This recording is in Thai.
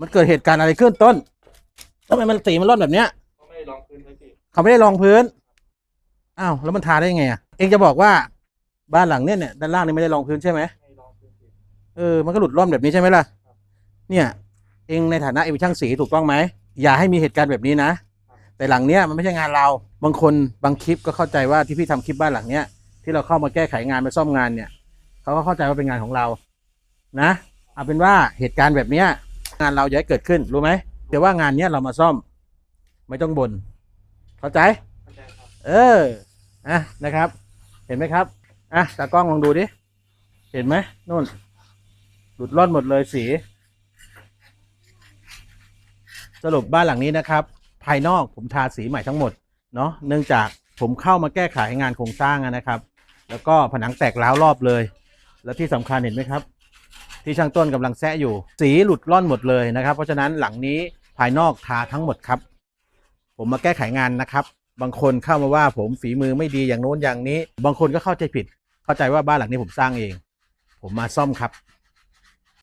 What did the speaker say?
มันเกิดเหตุการณ์อะไรขึ้นต้นทำไมมันสีมันร่อนแบบเนี้ยเขาไม่ได้ลองพื้นเลยพี่เขาไม่ได้รองพื้นอ้าวแล้วมันทาได้ยังไงอะเองจะบอกว่าบ้านหลังเนี้ยเนี่ยด้านล่างนี่ไม่ได้รองพื้นใช่ไหมไม่ลองพื้นพี่เออมันก็หลุดร่อนแบบนี้ใช่ไหมล่ะ เนี่ย เองในฐานะเองเป็นช่างสีถูกต้องไหมอย่าให้มีเหตุการณ์แบบนี้นะ แต่หลังเนี้ยมันไม่ใช่งานเรา บางคนบางคลิปก็เข้าใจว่าที่พี่ทำคลิปบ้านหลังเนี้ยที่เราเข้ามาแก้ไขงานมาซ่อมงานเนี่ยเขาก็เข้าใจว่าเป็นงานของเรา นะเอาเป็นว่าเหตุการณ์แบบเนี้ย งานเราอย่าให้เกิดขึ้นรู้ไหมแต่ว่างานเนี้ยเรามาซ่อม ไม่ต้องบน่นเข้าใจเข้าใจครับเอออะนะครับ เห็นไหมครับอะตากล้องลองดูดิ เห็นไหมนู่น หลุดร่อนหมดเลยสี สรุปบ้านหลังนี้นะครับ ภายนอกผมทาสีใหม่ทั้งหมดเนาะเนื่องจากผมเข้ามาแก้ไขงานโครงสร้างอะนะครับ แล้วก็ผนังแตกร้าวรอบเลย แล้วที่สำคัญเห็นไหมครับ ที่ช่างต้นกำลังแซะอยู่ สีหลุดร่อนหมดเลยนะครับ เพราะฉะนั้นหลังนี้ภายนอกทาทั้งหมดครับ ผมมาแก้ไขงานนะครับ บางคนเข้ามาว่าผมฝีมือไม่ดีอย่างโน้นอย่างนี้ บางคนก็เข้าใจผิด เข้าใจว่าบ้านหลังนี้ผมสร้างเอง ผมมาซ่อมครับ